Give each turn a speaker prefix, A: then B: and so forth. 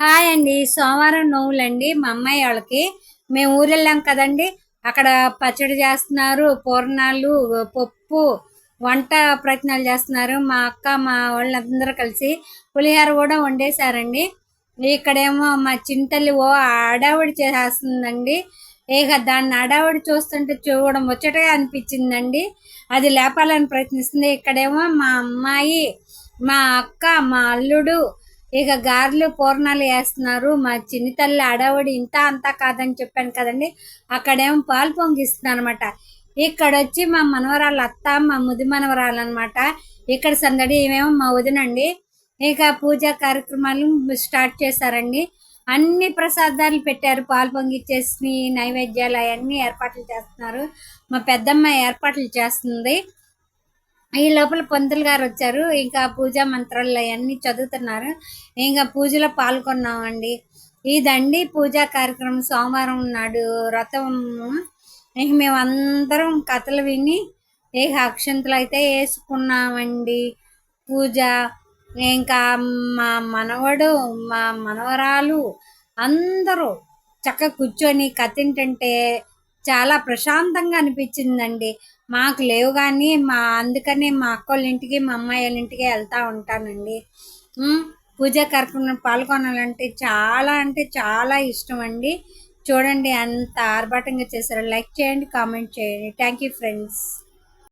A: Hi అండి. సోమవారం నోవులండి మా అమ్మాయి వాళ్ళకి. మేము ఊరు వెళ్ళాం కదండి. అక్కడ పచ్చడి చేస్తున్నారు పూర్ణాలు పప్పు వంట ప్రయత్నాలు చేస్తున్నారు. మా అక్క మా వాళ్ళందరూ కలిసి పులిహోర కూడా వండేశారండి. ఇక్కడేమో మా చింతల్లి ఓ అడావిడి చేస్తుందండి ఇక దాన్ని అడావిడి చూస్తుంటే చూడడం ముచ్చటగా అనిపించిందండి. అది లేపాలని ప్రయత్నిస్తుంది. ఇక్కడేమో మా అమ్మాయి మా అక్క మా అల్లుడు ఇక గారెలు పూర్ణాలు వేస్తున్నారు. మా చిన్ని తల్లి అడవడి ఇంత అంతా కాదని చెప్పాను కదండి. అక్కడేమో పాలు పొంగిస్తున్నారు అనమాట ఇక్కడ వచ్చి మా మనవరాలు అత్త మా ముది మనవరాలు అనమాట ఇక్కడ సందడి ఏమేమో మా వదినండి. ఇక పూజా కార్యక్రమాలు స్టార్ట్ చేశారండి. అన్ని ప్రసాదాలు పెట్టారు. పాలు పొంగిచ్చేసి నైవేద్యాలు అవన్నీ ఏర్పాట్లు చేస్తున్నారు. మా పెద్దమ్మ ఏర్పాట్లు చేస్తుంది. ఈ లోపల పంతులు గారు వచ్చారు. ఇంకా పూజా మంత్రాలు అవన్నీ చదువుతున్నారు. ఇంకా పూజలో పాల్గొన్నామండి. ఇదండి పూజా కార్యక్రమం సోమవారం నాడు వ్రతం ఇక మేమందరం కథలు విని ఇక అక్షంతలు అయితే వేసుకున్నామండి. పూజ ఇంకా మా మనవడు మా మనవరాలు అందరూ చక్కగా కూర్చొని కథింటంటే చాలా ప్రశాంతంగా అనిపించిందండి. మాకు లేవు కానీ మా అందుకనే మా అక్క వాళ్ళ ఇంటికి మా అమ్మాయి వాళ్ళ ఇంటికి వెళ్తూ ఉంటానండి. పూజ కార్యక్రమం పాల్గొనాలంటే చాలా అంటే చాలా ఇష్టం అండి చూడండి అంత ఆర్భాటంగా చేశారు. లైక్ చేయండి కామెంట్ చేయండి. Thank you friends